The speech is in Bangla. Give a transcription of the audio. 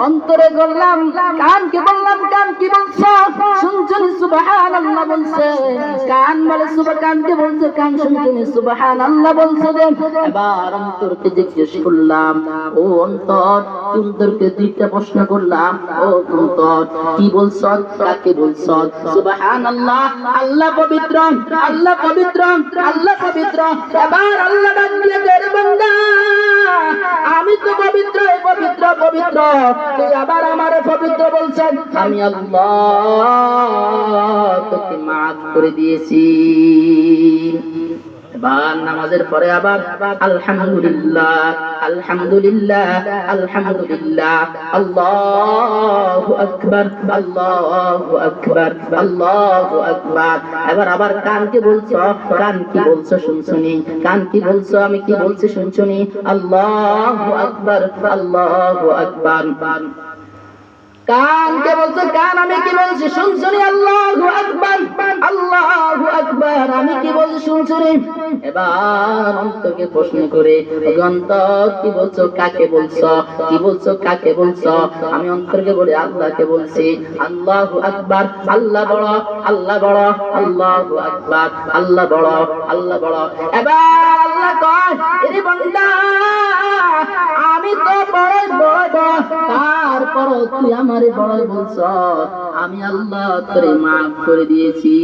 অন্তরে বললাম কানকে বললাম কান কি বলছো শুনছনি সুবহানাল্লাহ বলছে, কান বলে কানকে বলছে, কান যে এবার অন্তরকে জিজ্ঞেস করলাম, ও অন্তর দুইটা প্রশ্ন করলাম। ও অন্তর, কি কাকে সুবহানাল্লাহ, আল্লাহ পবিত্র আল্লাহ পবিত্র আল্লাহ পবিত্র। এবার আল্লাহ ডাক বান্দা, আমি তো পবিত্র পবিত্র পবিত্র। তুই আবার আমারে পবিত্র বলছেন, আমি আল্লাহ তোকে মাফ করে দিয়েছি। এবার নামাজের পরে আবার আলহামদুলিল্লাহ আলহামদুলিল্লাহ আলহামদুলিল্লাহ, আল্লাহু আকবার আল্লাহু আকবার আল্লাহু আকবার। এবার আবার কান কি বলছো? কান কি বলছো শুনছনি কান কি বলছো? আমি কি বলছি শুনছনি আল্লাহু আকবার আল্লাহু আকবার। কান কে বলছো? কান আমি কি বলছি? শুনছনি বলছি এবার অন্তকে প্রশ্ন করে অন্তর কি বলছো, কাকে বলছো? কি বলছো, কাকে বলছো? আমি অন্তরকে বলে আল্লাহকে বলছি, আল্লাহ আকবার, আল্লাহ বড় আল্লাহ বড়, আল্লাহ আকবার, আল্লাহ বড় আল্লাহ বড়। এবার আল্লাহ আমি তো তারপর তুই আমারে বড় বলছ। আমি আল্লাহ তোরে মাফ করে দিয়েছি।